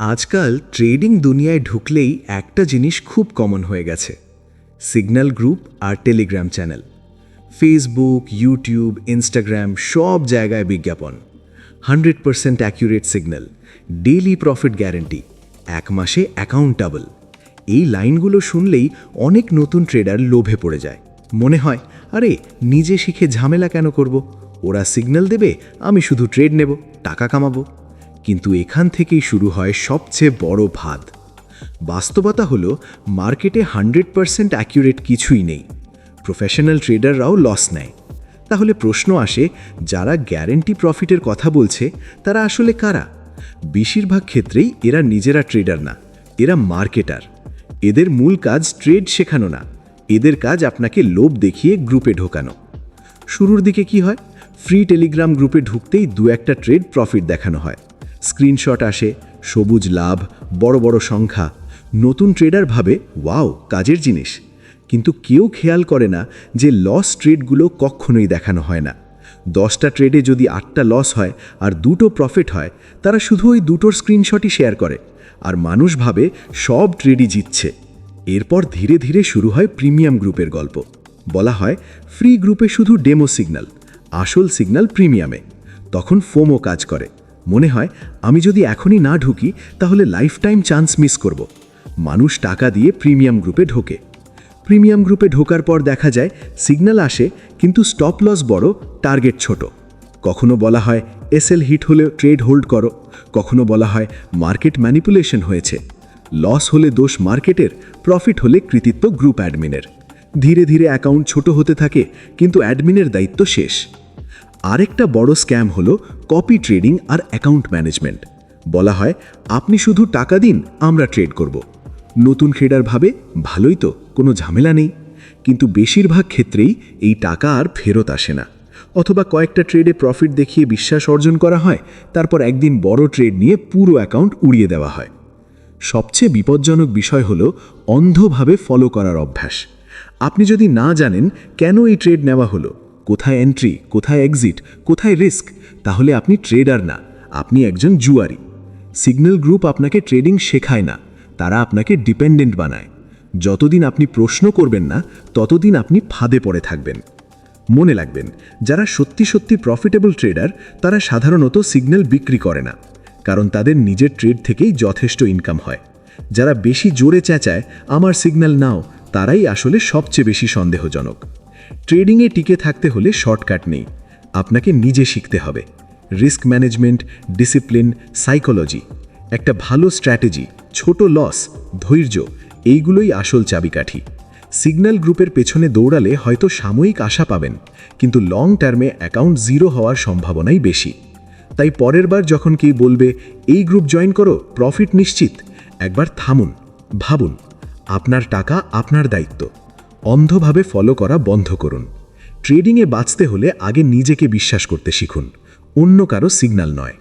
আজকাল ট্রেডিং দুনিয়ায় ঢুকলেই একটা জিনিস খুব কমন হয়ে গেছে, সিগন্যাল গ্রুপ আর Telegram channel. Facebook, YouTube, Instagram সব জায়গায় বিজ্ঞাপন। Hundred percent accurate signal, daily profit guarantee, এক মাসে অ্যাকাউন্টেবল এই লাইনগুলো শুনলেই অনেক নতুন ট্রেডার লোভে পড়ে যায়। মনে হয়, আরে, নিজে শিখে ঝামেলা কেন করব? ওরা সিগন্যাল দেবে, আমি শুধু ট্রেড নেব, টাকা কামাবো। কিন্তু এখান থেকেই শুরু হয় সবচেয়ে বড় ভাদ বাস্তবতা হলো, মার্কেটে হান্ড্রেড পারসেন্ট অ্যাকিউরেট কিছুই নেই। প্রফেশনাল ট্রেডাররাও লস নেয়। তাহলে প্রশ্ন আসে, যারা গ্যারেন্টি প্রফিটের কথা বলছে, তারা আসলে কারা? বেশিরভাগ ক্ষেত্রেই এরা নিজেরা ট্রেডার না, এরা মার্কেটার। এদের মূল কাজ ট্রেড শেখানো না, এদের কাজ আপনাকে লোভ দেখিয়ে গ্রুপে ঢোকানো। শুরুর দিকে কি হয়? ফ্রি টেলিগ্রাম গ্রুপে ঢুকতেই দু একটা ট্রেড প্রফিট দেখানো হয়। স্ক্রিনশট আসে, সবুজ লাভ, বড় বড় সংখ্যা। নতুন ট্রেডার ভাবে, ওয়াও, কাজের জিনিস। কিন্তু কেউ খেয়াল করে না যে লস ট্রেডগুলো কখনোই দেখানো হয় না। দশটা ট্রেডে যদি আটটা লস হয় আর দুটো প্রফিট হয়, তারা শুধু ওই দুটোর স্ক্রিনশটই শেয়ার করে। আর মানুষ ভাবে, সব ট্রেডই জিতছে। এরপর ধীরে ধীরে শুরু হয় প্রিমিয়াম গ্রুপের গল্প। বলা হয়, ফ্রি গ্রুপে শুধু ডেমো সিগন্যাল আসল সিগন্যাল প্রিমিয়ামে তখন ফোমো কাজ করে। মনে হয় আমি যদি এখনই না ঢুকি, তাহলে লাইফ টাইম চান্স মিস করব। মানুষ টাকা দিয়ে প্রিমিয়াম গ্রুপে ঢোকে। প্রিমিয়াম গ্রুপে ঢোকার পর দেখা যায় সিগন্যাল আসে, কিন্তু স্টপ লস বড় টার্গেট ছোট। কখনো বলা হয় এসএল হিট হলে ট্রেড হোল্ড করো। কখনো বলা হয় মার্কেট ম্যানিপুলেশন হয়েছে। লস হলে দোষ মার্কেটের প্রফিট হলে কৃতিত্ব গ্রুপ অ্যাডমিনের ধীরে ধীরে অ্যাকাউন্ট ছোট হতে থাকে, কিন্তু অ্যাডমিনের দায়িত্ব শেষ। আরেকটা বড় স্ক্যাম হলো কপি ট্রেডিং আর অ্যাকাউন্ট ম্যানেজমেন্ট বলা হয়, আপনি শুধু টাকা দিন, আমরা ট্রেড করব। নতুন ট্রেডার ভাবে, ভালোই তো, কোনো ঝামেলা নেই। কিন্তু বেশিরভাগ ক্ষেত্রেই এই টাকা আর ফেরত আসে না। অথবা কয়েকটা ট্রেডে প্রফিট দেখিয়ে বিশ্বাস অর্জন করা হয়, তারপর একদিন বড় ট্রেড নিয়ে পুরো অ্যাকাউন্ট উড়িয়ে দেওয়া হয়। সবচেয়ে বিপজ্জনক বিষয় হল, অন্ধভাবে ফলো করার অভ্যাস। আপনি যদি না জানেন, কেন এই ট্রেড নেওয়া হলো? কোথায় এন্ট্রি কোথায় এক্সিট কোথায় রিস্ক তাহলে আপনি ট্রেডার না, আপনি একজন জুয়ারি সিগন্যাল গ্রুপ আপনাকে ট্রেডিং শেখায় না, তারা আপনাকে ডিপেন্ডেন্ট বানায়। যতদিন আপনি প্রশ্ন করবেন না, ততদিন আপনি ফাঁদে পড়ে থাকবেন। মনে রাখবেন, যারা সত্যি সত্যি প্রফিটেবল ট্রেডার তারা সাধারণত সিগন্যাল বিক্রি করে না, কারণ তাদের নিজের ট্রেড থেকেই যথেষ্ট ইনকাম হয়। যারা বেশি জোরে চেঁচায়, আমার সিগন্যাল নাও, তারাই আসলে সবচেয়ে বেশি সন্দেহজনক। ট্রেডিংয়ে টিকে থাকতে হলে শর্টকাট নেই। আপনাকে নিজে শিখতে হবে। Risk management, discipline, psychology. একটা ভালো স্ট্র্যাটেজি, ছোট লস, ধৈর্য, এইগুলোই আসল চাবিকাঠি। সিগন্যাল গ্রুপের পেছনে দৌড়ালে হয়তো সাময়িক আশা পাবেন, কিন্তু লং টার্মে অ্যাকাউন্ট জিরো হওয়ার সম্ভাবনাই বেশি। তাই পরের বার যখন কেউ বলবে, এই গ্রুপ জয়েন করো, প্রফিট নিশ্চিত, একবার থামুন, ভাবুন, আপনার টাকা আপনার দায়িত্ব। অন্ধভাবে ফলো করা বন্ধ করুন। ট্রেডিংয়ে বাঁচতে হলে আগে নিজেকে বিশ্বাস করতে শিখুন। অন্য কারও সিগন্যাল নয়।